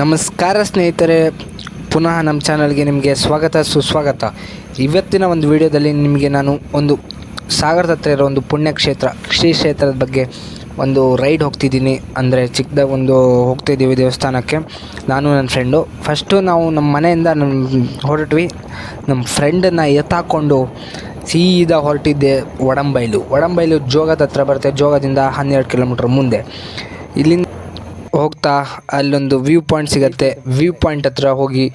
ನಮಸ್ಕಾರ ಸ್ನೇಹಿತರೆ, ಪುನಃ ನಮ್ಮ ಚಾನಲ್ಗೆ ನಿಮಗೆ ಸ್ವಾಗತ, ಸುಸ್ವಾಗತ. ಇವತ್ತಿನ ಒಂದು ವಿಡಿಯೋದಲ್ಲಿ ನಿಮಗೆ ನಾನು ಒಂದು ಸಾಗರದ ಹತ್ರ ಇರೋ ಒಂದು ಪುಣ್ಯಕ್ಷೇತ್ರ, ಶ್ರೀ ಕ್ಷೇತ್ರದ ಬಗ್ಗೆ ಒಂದು ರೈಡ್ ಹೋಗ್ತಿದ್ದೀನಿ. ಅಂದರೆ ಚಿಕ್ಕದಾಗ ಒಂದು ಹೋಗ್ತಿದ್ದೀವಿ ದೇವಸ್ಥಾನಕ್ಕೆ. ನಾನು ನನ್ನ ಫ್ರೆಂಡು ಫಸ್ಟು ನಾವು ನಮ್ಮ ಮನೆಯಿಂದ ನಮ್ಮ ಹೊರಟ್ವಿ. ನಮ್ಮ ಫ್ರೆಂಡನ್ನು ಎತ್ತಾಕೊಂಡು ಸೀದಾ ಹೊರಟಿದ್ದೆ ಒಡಂಬೈಲು ಒಡಂಬೈಲು ಜೋಗದ ಹತ್ರ ಬರುತ್ತೆ. ಜೋಗದಿಂದ ಹನ್ನೆರಡು ಕಿಲೋಮೀಟ್ರ್ ಮುಂದೆ. ಇಲ್ಲಿಂದ ಹೋಗ್ತಾ ಅಲ್ಲೊಂದು ವ್ಯೂ ಪಾಯಿಂಟ್ ಸಿಗುತ್ತೆ. ವ್ಯೂ ಪಾಯಿಂಟ್ ಹತ್ರ ಹೋಗಿ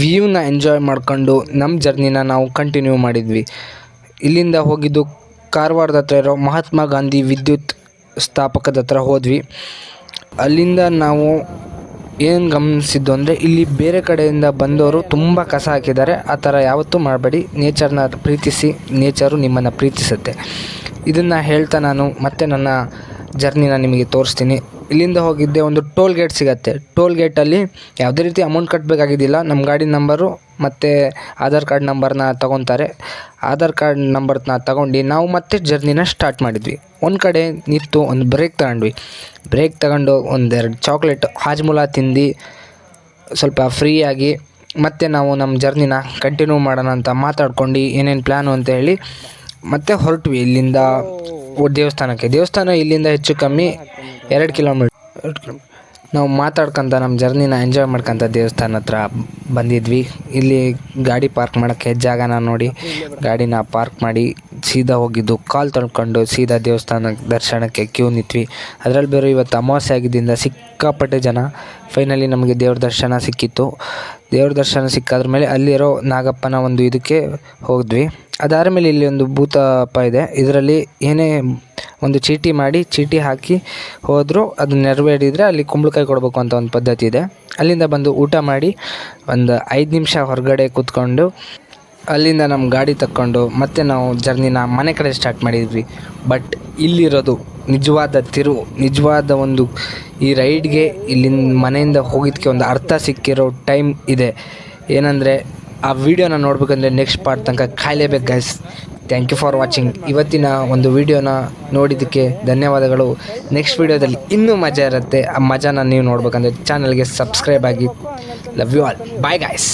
ವ್ಯೂನ ಎಂಜಾಯ್ ಮಾಡ್ಕೊಂಡು ನಮ್ಮ ಜರ್ನಿನ ನಾವು ಕಂಟಿನ್ಯೂ ಮಾಡಿದ್ವಿ. ಇಲ್ಲಿಂದ ಹೋಗಿದ್ದು ಕಾರವಾರದ ಹತ್ರ ಇರೋ ಮಹಾತ್ಮ ಗಾಂಧಿ ವಿದ್ಯುತ್ ಸ್ಥಾಪಕದ ಹತ್ರ ಹೋದ್ವಿ. ಅಲ್ಲಿಂದ ನಾವು ಏನು ಗಮನಿಸಿದ್ದು ಅಂದರೆ ಇಲ್ಲಿ ಬೇರೆ ಕಡೆಯಿಂದ ಬಂದವರು ತುಂಬ ಕಸ ಹಾಕಿದ್ದಾರೆ. ಆ ಥರ ಯಾವತ್ತೂ ಮಾಡಬೇಡಿ. ನೇಚರ್ನ ಪ್ರೀತಿಸಿ ನೇಚರು ನಿಮ್ಮನ್ನು ಪ್ರೀತಿಸುತ್ತೆ. ಇದನ್ನು ಹೇಳ್ತಾ ನಾನು ಮತ್ತೆ ನನ್ನ ಜರ್ನಿನ ನಿಮಗೆ ತೋರಿಸ್ತೀನಿ. ಇಲ್ಲಿಂದ ಹೋಗಿದ್ದೆ ಒಂದು ಟೋಲ್ ಗೇಟ್ ಸಿಗತ್ತೆ. ಟೋಲ್ ಗೇಟಲ್ಲಿ ಯಾವುದೇ ರೀತಿ ಅಮೌಂಟ್ ಕಟ್ಟಬೇಕಾಗಿದ್ದಿಲ್ಲ ನಮ್ಮ ಗಾಡಿ ನಂಬರು ಮತ್ತು ಆಧಾರ್ ಕಾರ್ಡ್ ನಂಬರ್ನ ತಗೊತಾರೆ. ಆಧಾರ್ ಕಾರ್ಡ್ ನಂಬರ್ನ ತಗೊಂಡು ನಾವು ಮತ್ತೆ ಜರ್ನಿನ ಸ್ಟಾರ್ಟ್ ಮಾಡಿದ್ವಿ. ಒಂದು ಕಡೆ ನಿಂತು ಒಂದು ಬ್ರೇಕ್ ತಗೊಂಡ್ವಿ. ಬ್ರೇಕ್ ತಗೊಂಡು ಒಂದೆರಡು ಚಾಕ್ಲೇಟ್ ಹಾಜ್ಮುಲ ತಿಂದು ಸ್ವಲ್ಪ ಫ್ರೀಯಾಗಿ ಮತ್ತೆ ನಾವು ನಮ್ಮ ಜರ್ನಿನ ಕಂಟಿನ್ಯೂ ಮಾಡೋಣ ಅಂತ ಮಾತಾಡ್ಕೊಂಡು ಏನೇನು ಪ್ಲ್ಯಾನು ಅಂತ ಹೇಳಿ ಮತ್ತೆ ಹೊರಟ್ವಿ. ಇಲ್ಲಿಂದ ದೇವಸ್ಥಾನಕ್ಕೆ. ದೇವಸ್ಥಾನ ಇಲ್ಲಿಂದ ಹೆಚ್ಚು ಕಮ್ಮಿ ಎರಡು ಕಿಲೋಮೀಟ್ರ್. ಎರಡು ಕಿಲೋಮೀಟ್ರ್. ನಾವು ಮಾತಾಡ್ಕೊಂತ ನಮ್ಮ ಜರ್ನಿನ ಎಂಜಾಯ್ ಮಾಡ್ಕೊಂತ ದೇವಸ್ಥಾನ ಹತ್ರ ಬಂದಿದ್ವಿ. ಇಲ್ಲಿ ಗಾಡಿ ಪಾರ್ಕ್ ಮಾಡೋಕ್ಕೆ ಜಾಗನ ನೋಡಿ ಗಾಡಿನ ಪಾರ್ಕ್ ಮಾಡಿ ಸೀದಾ ಹೋಗಿದ್ದು ಕಾಲು ತೊಳ್ಕೊಂಡು ಸೀದಾ ದೇವಸ್ಥಾನ ದರ್ಶನಕ್ಕೆ ಕ್ಯೂ ನಿಂತ್ವಿ. ಅದರಲ್ಲಿ ಬೇರೆ ಇವತ್ತು ಅಮಾವಾಸ್ಯೆ ಆಗಿದ್ದರಿಂದ ಸಿಕ್ಕಾಪಟ್ಟೆ ಜನ. ಫೈನಲಿ ನಮಗೆ ದೇವ್ರ ದರ್ಶನ ಸಿಕ್ಕಿತ್ತು. ದೇವ್ರ ದರ್ಶನ ಸಿಕ್ಕಾದ್ರ ಮೇಲೆ ಅಲ್ಲಿರೋ ನಾಗಪ್ಪನ ಒಂದು ಇದಕ್ಕೆ ಹೋದ್ವಿ. ಅದಾದ ಮೇಲೆ ಇಲ್ಲಿ ಒಂದು ಭೂತಪ್ಪ ಇದೆ. ಇದರಲ್ಲಿ ಏನೇ ಒಂದು ಚೀಟಿ ಮಾಡಿ ಚೀಟಿ ಹಾಕಿ ಹೋದರೂ, ಅದು ನೆರವೇರಿದರೆ ಅಲ್ಲಿ ಕುಂಬಳಕಾಯಿ ಕೊಡಬೇಕು ಅಂತ ಒಂದು ಪದ್ಧತಿ ಇದೆ. ಅಲ್ಲಿಂದ ಬಂದು ಊಟ ಮಾಡಿ ಒಂದು ಐದು ನಿಮಿಷ ಹೊರಗಡೆ ಕೂತ್ಕೊಂಡು ಅಲ್ಲಿಂದ ನಮ್ಮ ಗಾಡಿ ತಕ್ಕೊಂಡು ಮತ್ತೆ ನಾವು ಜರ್ನಿನ ಮನೆ ಕಡೆ ಸ್ಟಾರ್ಟ್ ಮಾಡಿದ್ವಿ. ಬಟ್ ಇಲ್ಲಿರೋದು ನಿಜವಾದ ತಿರು, ನಿಜವಾದ ಒಂದು ಈ ರೈಡ್ಗೆ ಇಲ್ಲಿಂದ ಮನೆಯಿಂದ ಹೋಗಿದ್ದಕ್ಕೆ ಒಂದು ಅರ್ಥ ಸಿಕ್ಕಿರೋ ಟೈಮ್ ಇದೆ. ಏನಂದರೆ, ಆ ವಿಡಿಯೋನ ನೋಡಬೇಕಂದ್ರೆ ನೆಕ್ಸ್ಟ್ ಪಾರ್ಟ್ ತನಕ ಕಾಯಲೇಬೇಕು guys thank you for watching ಇವತ್ತಿನ ಒಂದು ವಿಡಿಯೋನ ನೋಡಿದ್ದಕ್ಕೆ ಧನ್ಯವಾದಗಳು. ನೆಕ್ಸ್ಟ್ ವಿಡಿಯೋದಲ್ಲಿ ಇನ್ನೂ ಮಜಾ ಇರುತ್ತೆ. ಆ ಮಜಾನ ನೀವು ನೋಡ್ಬೇಕಂದ್ರೆ ಚಾನಲ್ಗೆ ಸಬ್ಸ್ಕ್ರೈಬ್ ಆಗಿ. Love you all bye guys